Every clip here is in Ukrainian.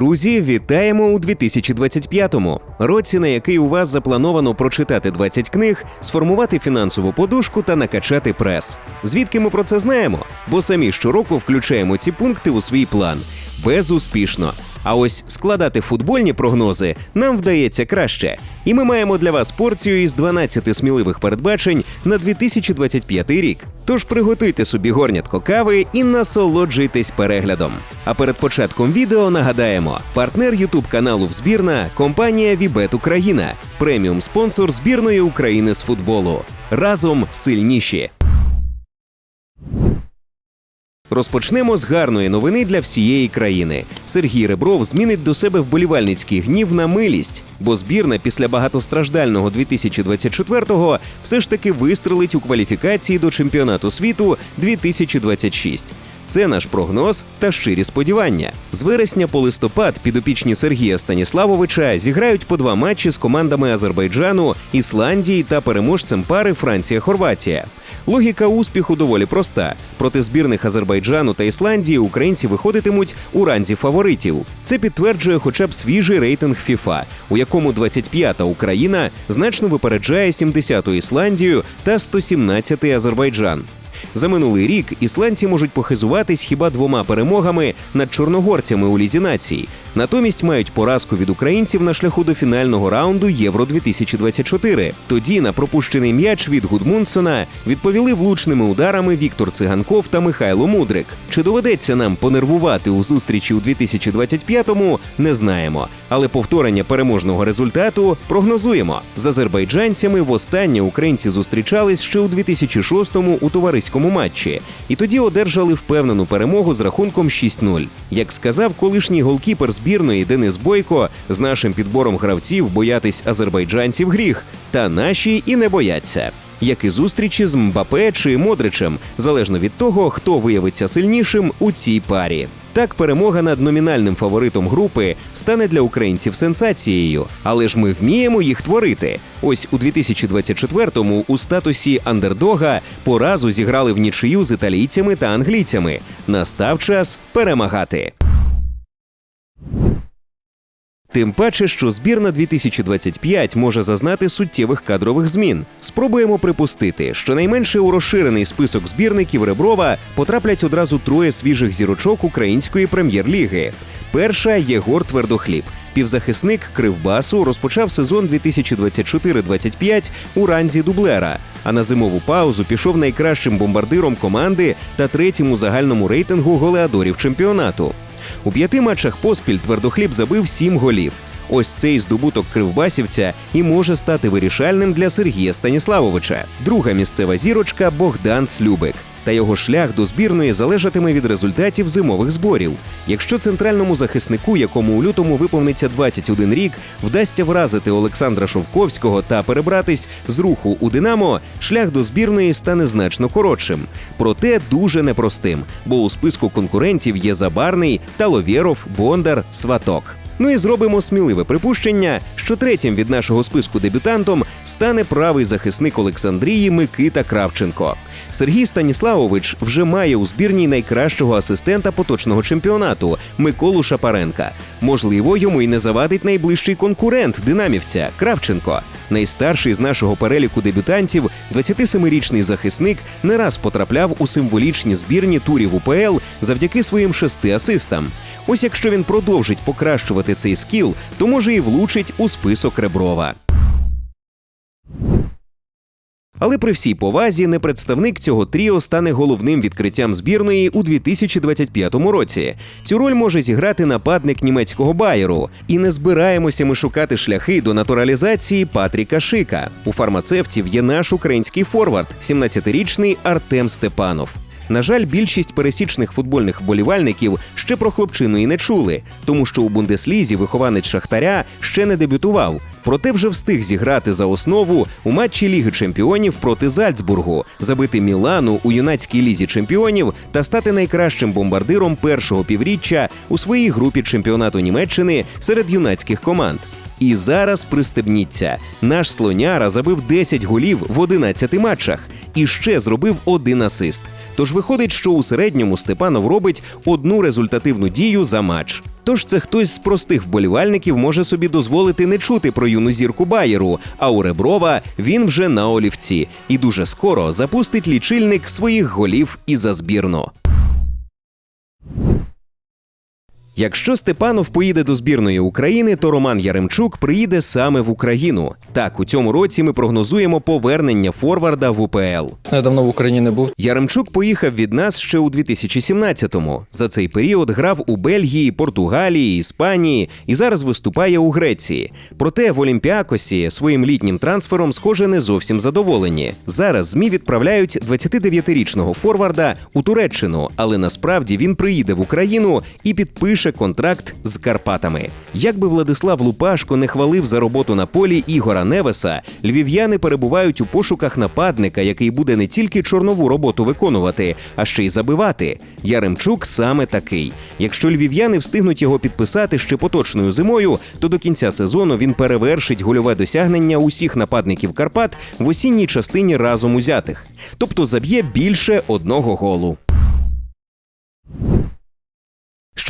Друзі, вітаємо у 2025-му, році, на який у вас заплановано прочитати 20 книг, сформувати фінансову подушку та накачати прес. Звідки ми про це знаємо? Бо самі щороку включаємо ці пункти у свій план. Безуспішно. А ось складати футбольні прогнози нам вдається краще. І ми маємо для вас порцію із 12 сміливих передбачень на 2025 рік. Тож приготуйте собі горнятко кави і насолоджуйтесь переглядом. А перед початком відео нагадаємо: партнер Ютуб каналу Взбірна компанія Вібет Україна, преміум спонсор збірної України з футболу. Разом сильніші. Розпочнемо з гарної новини для всієї країни. Сергій Ребров змінить до себе вболівальницький гнів на милість, бо збірна після багатостраждального 2024-го все ж таки вистрелить у кваліфікації до чемпіонату світу 2026. Це наш прогноз та щирі сподівання. З вересня по листопад підопічні Сергія Станіславовича зіграють по два матчі з командами Азербайджану, Ісландії та переможцем пари Франція-Хорватія. Логіка успіху доволі проста. Проти збірних Азербайджану та Ісландії українці виходитимуть у ранзі фаворитів. Це підтверджує хоча б свіжий рейтинг FIFA, у якому 25-та Україна значно випереджає 70-ту Ісландію та 117-й Азербайджан. За минулий рік ісландці можуть похизуватись хіба двома перемогами над чорногорцями у лізі націй. Натомість мають поразку від українців на шляху до фінального раунду Євро 2024 Тоді на пропущений м'яч від Гудмунсона відповіли влучними ударами Віктор Циганков та Михайло Мудрик. Чи доведеться нам понервувати у зустрічі у 2025-му, не знаємо. Але повторення переможного результату прогнозуємо. З азербайджанцями востаннє українці зустрічались ще у 2006-му у товариському матчі, і тоді одержали впевнену перемогу з рахунком 6-0. Як сказав колишній голкіпер збірної Денис Бойко, з нашим підбором гравців боятись азербайджанців гріх, та наші і не бояться. Як і зустрічі з Мбапе чи Модричем, залежно від того, хто виявиться сильнішим у цій парі. Так, перемога над номінальним фаворитом групи стане для українців сенсацією, але ж ми вміємо їх творити. Ось у 2024-му у статусі андердога поразу зіграли в нічию з італійцями та англійцями. Настав час перемагати. Тим паче, що збірна 2025 може зазнати суттєвих кадрових змін. Спробуємо припустити, що найменше у розширений список збірників Реброва потраплять одразу троє свіжих зірочок української прем'єр-ліги. Перша Єгор Твердохліб. Півзахисник Кривбасу розпочав сезон 2024-25 у ранзі дублера. А на зимову паузу пішов найкращим бомбардиром команди та третім у загальному рейтингу голеадорів чемпіонату. У п'яти матчах поспіль твердохліб забив сім голів. Ось цей здобуток кривбасівця і може стати вирішальним для Сергія Станіславовича. Друга місцева зірочка Богдан Слюбик. Та його шлях до збірної залежатиме від результатів зимових зборів. Якщо центральному захиснику, якому у лютому виповниться 21 рік, вдасться вразити Олександра Шовковського та перебратись з руху у Динамо, шлях до збірної стане значно коротшим. Проте дуже непростим, бо у списку конкурентів є Забарний, Таловєров, Бондар, Сваток. Ну і зробимо сміливе припущення, що третім від нашого списку дебютантом стане правий захисник Олександрії Микита Кравченко. Сергій Станіславович вже має у збірній найкращого асистента поточного чемпіонату Миколу Шапаренка. Можливо, йому й не завадить найближчий конкурент динамівця Кравченко. Найстарший з нашого переліку дебютантів, 27-річний захисник, не раз потрапляв у символічні збірні турів УПЛ завдяки своїм шести асистам. Ось якщо він продовжить покращувати цей скіл, то може і влучить у список Реброва. Але при всій повазі не представник цього тріо стане головним відкриттям збірної у 2025 році. Цю роль може зіграти нападник німецького байеру. І не збираємося ми шукати шляхи до натуралізації Патріка Шика. У фармацевтів є наш український форвард, 17-річний Артем Степанов. На жаль, більшість пересічних футбольних вболівальників ще про хлопчину і не чули, тому що у Бундеслізі вихованець Шахтаря ще не дебютував. Проте вже встиг зіграти за основу у матчі Ліги Чемпіонів проти Зальцбургу, забити Мілану у юнацькій лізі чемпіонів та стати найкращим бомбардиром першого півріччя у своїй групі чемпіонату Німеччини серед юнацьких команд. І зараз пристебніться. Наш слоняра забив 10 голів в 11 матчах і ще зробив один асист. Тож виходить, що у середньому Степанов робить одну результативну дію за матч. Тож це хтось з простих вболівальників може собі дозволити не чути про юну зірку Байеру, а у Реброва він вже на олівці і дуже скоро запустить лічильник своїх голів і за збірну. Якщо Степанов поїде до збірної України, то Роман Яремчук приїде саме в Україну. Так, у цьому році ми прогнозуємо повернення форварда в УПЛ. Я давно в Україні не був. Яремчук поїхав від нас ще у 2017-му. За цей період грав у Бельгії, Португалії, Іспанії і зараз виступає у Греції. Проте в Олімпіакосі своїм літнім трансфером, схоже, не зовсім задоволені. Зараз змі відправляють 29-річного форварда у Туреччину, але насправді він приїде в Україну і підпише контракт з Карпатами. Як би Владислав Лупашко не хвалив за роботу на полі Ігора Невеса, львів'яни перебувають у пошуках нападника, який буде не тільки чорнову роботу виконувати, а ще й забивати. Яремчук саме такий. Якщо львів'яни встигнуть його підписати ще поточною зимою, то до кінця сезону він перевершить гольове досягнення усіх нападників Карпат в осінній частині разом узятих, тобто заб'є більше одного голу.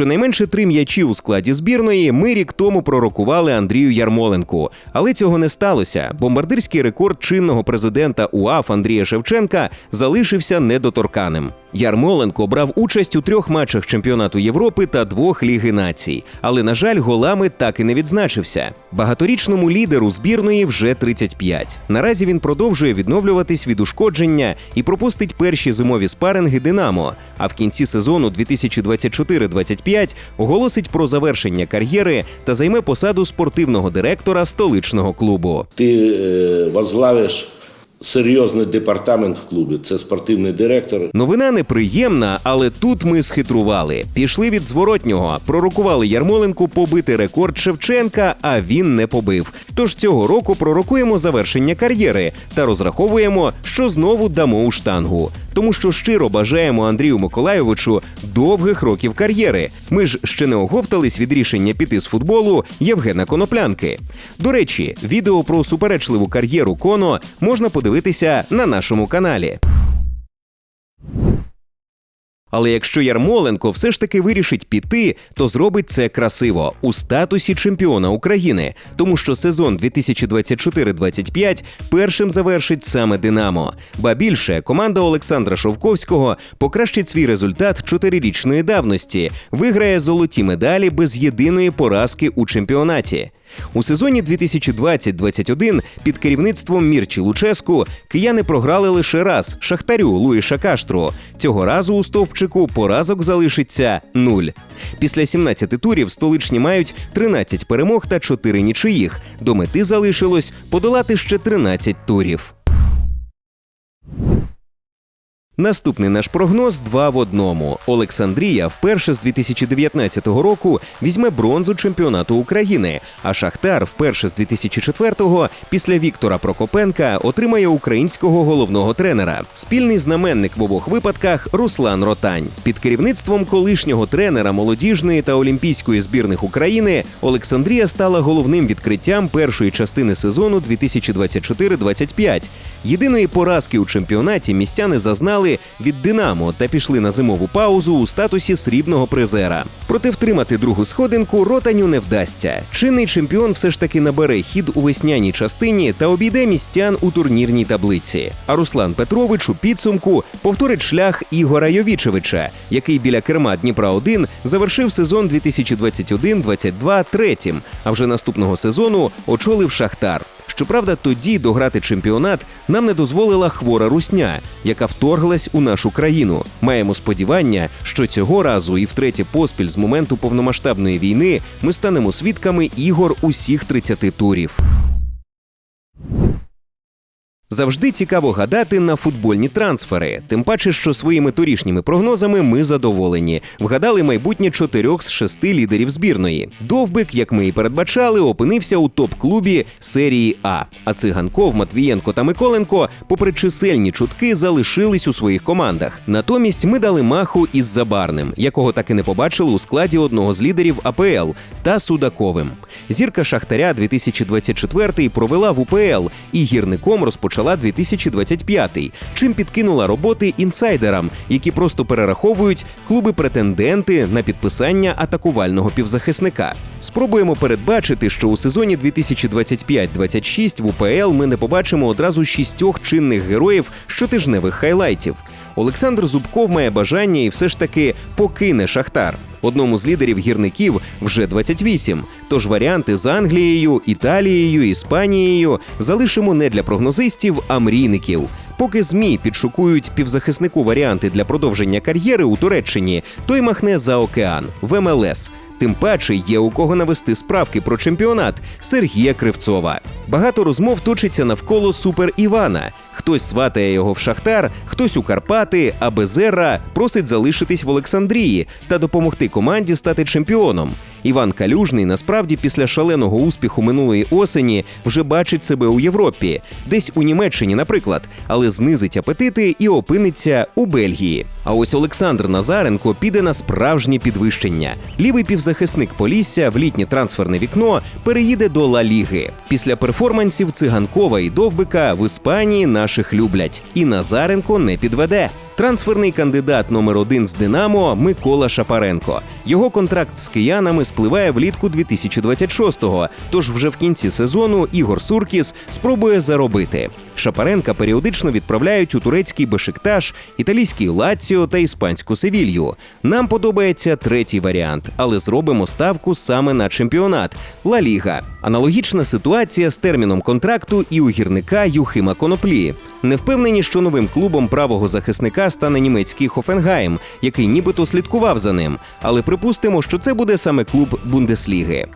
Щонайменше три м'ячі у складі збірної ми рік тому пророкували Андрію Ярмоленку, але цього не сталося. Бомбардирський рекорд чинного президента УАФ Андрія Шевченка залишився недоторканим. Ярмоленко брав участь у трьох матчах чемпіонату Європи та двох Ліги націй, але на жаль, голами так і не відзначився. Багаторічному лідеру збірної вже 35. Наразі він продовжує відновлюватись від ушкодження і пропустить перші зимові спаринги Динамо. А в кінці сезону 2024-25 оголосить про завершення кар'єри та займе посаду спортивного директора столичного клубу. Ти е, возглавиш серйозний департамент в клубі. Це спортивний директор. Новина неприємна, але тут ми схитрували. Пішли від зворотнього, пророкували Ярмоленку побити рекорд Шевченка, а він не побив. Тож цього року пророкуємо завершення кар'єри та розраховуємо, що знову дамо у штангу. Тому що щиро бажаємо Андрію Миколайовичу довгих років кар'єри. Ми ж ще не оговтались від рішення піти з футболу Євгена Коноплянки. До речі, відео про суперечливу кар'єру Коно можна подивитися на нашому каналі. Але якщо Ярмоленко все ж таки вирішить піти, то зробить це красиво у статусі чемпіона України, тому що сезон 2024-25 першим завершить саме Динамо. Ба більше команда Олександра Шовковського покращить свій результат чотирирічної давності, виграє золоті медалі без єдиної поразки у чемпіонаті. У сезоні 2020-21 під керівництвом Мірчі Луческу кияни програли лише раз Шахтарю Луїша Каштру. Цього разу у стовпчику поразок залишиться нуль. Після 17 турів столичні мають 13 перемог та 4 нічиїх. До мети залишилось подолати ще 13 турів. Наступний наш прогноз два в одному. Олександрія вперше з 2019 року візьме бронзу чемпіонату України, а Шахтар вперше з 2004-го після Віктора Прокопенка отримає українського головного тренера. Спільний знаменник в обох випадках Руслан Ротань. Під керівництвом колишнього тренера молодіжної та олімпійської збірних України Олександрія стала головним відкриттям першої частини сезону 2024-25. Єдиної поразки у чемпіонаті містяни зазнали від Динамо та пішли на зимову паузу у статусі срібного призера. Проте втримати другу сходинку ротаню не вдасться. Чинний чемпіон все ж таки набере хід у весняній частині та обійде містян у турнірній таблиці. А Руслан Петрович у підсумку повторить шлях Ігора Йовічевича, який біля керма Дніпра 1 завершив сезон 2021-22 третім, а вже наступного сезону очолив Шахтар. Щоправда, тоді дограти чемпіонат нам не дозволила хвора русня, яка вторглась у нашу країну. Маємо сподівання, що цього разу і втретє поспіль з моменту повномасштабної війни ми станемо свідками ігор усіх 30 турів. Завжди цікаво гадати на футбольні трансфери. Тим паче, що своїми торішніми прогнозами ми задоволені. Вгадали майбутнє чотирьох з шести лідерів збірної. Довбик, як ми і передбачали, опинився у топ-клубі серії А. А циганков, Матвієнко та Миколенко, попри чисельні чутки, залишились у своїх командах. Натомість ми дали маху із Забарним, якого так і не побачили у складі одного з лідерів АПЛ, та Судаковим. Зірка Шахтаря 2024 провела в УПЛ і гірником розпочала розпочала 2025, чим підкинула роботи інсайдерам, які просто перераховують клуби-претенденти на підписання атакувального півзахисника. Спробуємо передбачити, що у сезоні 2025-26 в УПЛ ми не побачимо одразу шістьох чинних героїв щотижневих хайлайтів. Олександр Зубков має бажання і все ж таки покине Шахтар. Одному з лідерів гірників вже 28, Тож варіанти з Англією, Італією, Іспанією залишимо не для прогнозистів, а мрійників. Поки ЗМІ підшукують півзахиснику варіанти для продовження кар'єри у Туреччині, той махне за океан в МЛС. Тим паче є у кого навести справки про чемпіонат Сергія Кривцова. Багато розмов точиться навколо супер Івана. Хтось сватає його в Шахтар, хтось у Карпати, а Безерра просить залишитись в Олександрії та допомогти команді стати чемпіоном. Іван Калюжний насправді після шаленого успіху минулої осені вже бачить себе у Європі, десь у Німеччині, наприклад, але знизить апетити і опиниться у Бельгії. А ось Олександр Назаренко піде на справжнє підвищення. Лівий півзахисник Полісся в літнє трансферне вікно переїде до Ла Ліги. Після перформансів циганкова і довбика в Іспанії наших люблять. І Назаренко не підведе. Трансферний кандидат номер один з Динамо Микола Шапаренко. Його контракт з киянами спливає влітку 2026-го, Тож вже в кінці сезону Ігор Суркіс спробує заробити. Шапаренка періодично відправляють у турецький Бешикташ, італійський Лаціо та іспанську Севілью. Нам подобається третій варіант, але зробимо ставку саме на чемпіонат Ла Ліга. Аналогічна ситуація з терміном контракту і у гірника Юхима Коноплі. Не впевнені, що новим клубом правого захисника стане німецький Хофенгайм, який нібито слідкував за ним. Але припустимо, що це буде саме клуб Бундесліги.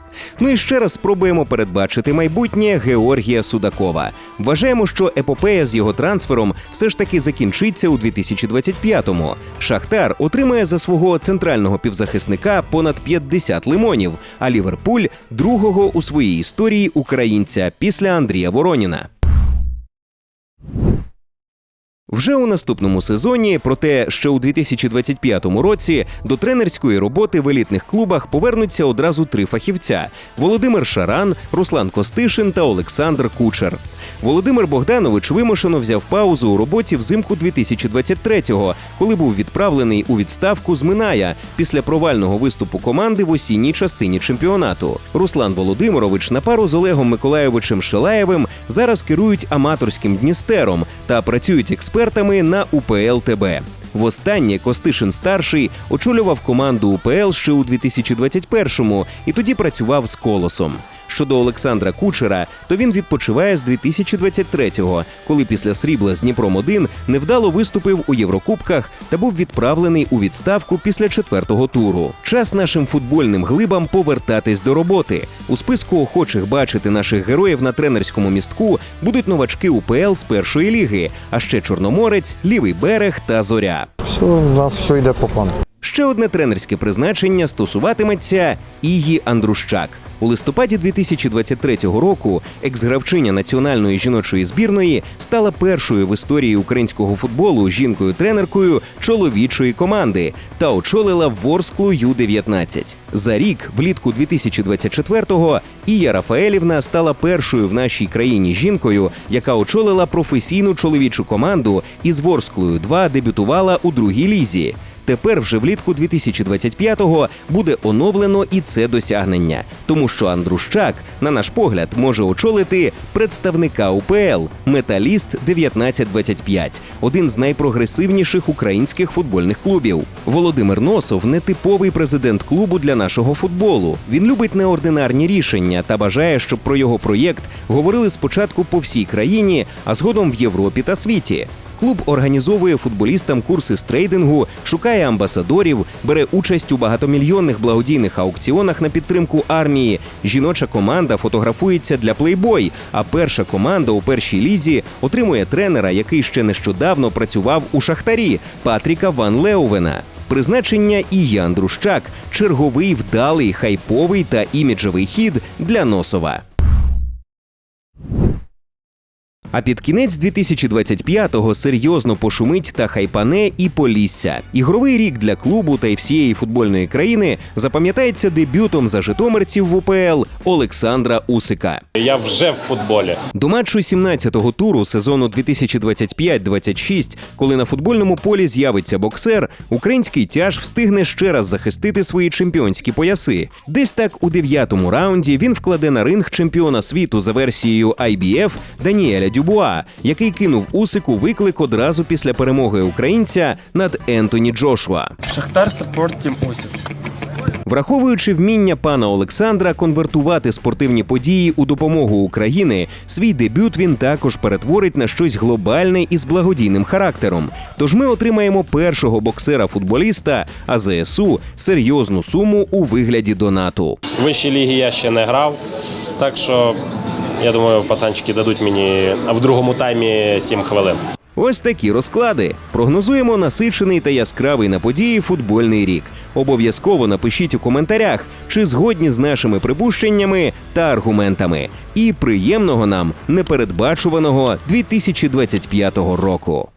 Ну і ще раз спробуємо передбачити майбутнє Георгія Судакова. Вважаємо, що епопея з його трансфером все ж таки закінчиться у 2025-му. Шахтар отримає за свого центрального півзахисника понад 50 лимонів, а Ліверпуль другого у своїй історії українця після Андрія Вороніна. Вже у наступному сезоні, проте ще у 2025 році до тренерської роботи в елітних клубах повернуться одразу три фахівця: Володимир Шаран, Руслан Костишин та Олександр Кучер. Володимир Богданович вимушено взяв паузу у роботі взимку 2023-го, коли був відправлений у відставку з Миная після провального виступу команди в осінній частині чемпіонату. Руслан Володимирович на пару з Олегом Миколайовичем Шилаєвим зараз керують аматорським Дністером та працюють експертами на УПЛ ТБ. Востаннє Костишин старший очолював команду УПЛ ще у 2021-му і тоді працював з колосом. Щодо Олександра Кучера, то він відпочиває з 2023-го, коли після срібла з Дніпром 1 невдало виступив у Єврокубках та був відправлений у відставку після четвертого туру. Час нашим футбольним глибам повертатись до роботи. У списку охочих бачити наших героїв на тренерському містку будуть новачки УПЛ з першої ліги, а ще Чорноморець, Лівий берег та Зоря. Все, у нас все йде по плану. Ще одне тренерське призначення стосуватиметься Ії Андрущак. У листопаді 2023 року екс-гравчиня національної жіночої збірної стала першою в історії українського футболу жінкою-тренеркою чоловічої команди та очолила Ворсклу Ю-19. За рік, влітку 2024-го, Ія Рафаелівна стала першою в нашій країні жінкою, яка очолила професійну чоловічу команду і з Ворсклою 2 дебютувала у другій лізі. Тепер вже влітку 2025-го буде оновлено і це досягнення, тому що Андрущак, на наш погляд, може очолити представника УПЛ Металіст 1925 один з найпрогресивніших українських футбольних клубів. Володимир Носов нетиповий президент клубу для нашого футболу. Він любить неординарні рішення та бажає, щоб про його проєкт говорили спочатку по всій країні, а згодом в Європі та світі. Клуб організовує футболістам курси з трейдингу, шукає амбасадорів, бере участь у багатомільйонних благодійних аукціонах на підтримку армії. Жіноча команда фотографується для плейбой. А перша команда у першій лізі отримує тренера, який ще нещодавно працював у шахтарі Патріка Ван Леувена. Призначення Ії Андрущак черговий вдалий, хайповий та іміджевий хід для Носова. А під кінець 2025-го серйозно пошумить та хайпане і Полісся. Ігровий рік для клубу та й всієї футбольної країни запам'ятається дебютом за житомирців в УПЛ Олександра Усика. Я вже в футболі. До матчу 17-го туру сезону 2025-26, коли на футбольному полі з'явиться боксер, український тяж встигне ще раз захистити свої чемпіонські пояси. Десь так у дев'ятому раунді він вкладе на ринг чемпіона світу за версією IBF Даніеля Дюбуа, який кинув Усику виклик одразу після перемоги українця над Ентоні Джошуа. Шахтар Саппорт Тім Усів. Враховуючи вміння пана Олександра конвертувати спортивні події у допомогу України, свій дебют він також перетворить на щось глобальне і з благодійним характером. Тож ми отримаємо першого боксера-футболіста, а ЗСУ серйозну суму у вигляді донату. Вищій лігі я ще не грав, так що я думаю, пацанчики дадуть мені в другому таймі 7 хвилин. Ось такі розклади. Прогнозуємо насичений та яскравий на події футбольний рік. Обов'язково напишіть у коментарях, чи згодні з нашими припущеннями та аргументами. І приємного нам непередбачуваного 2025 року.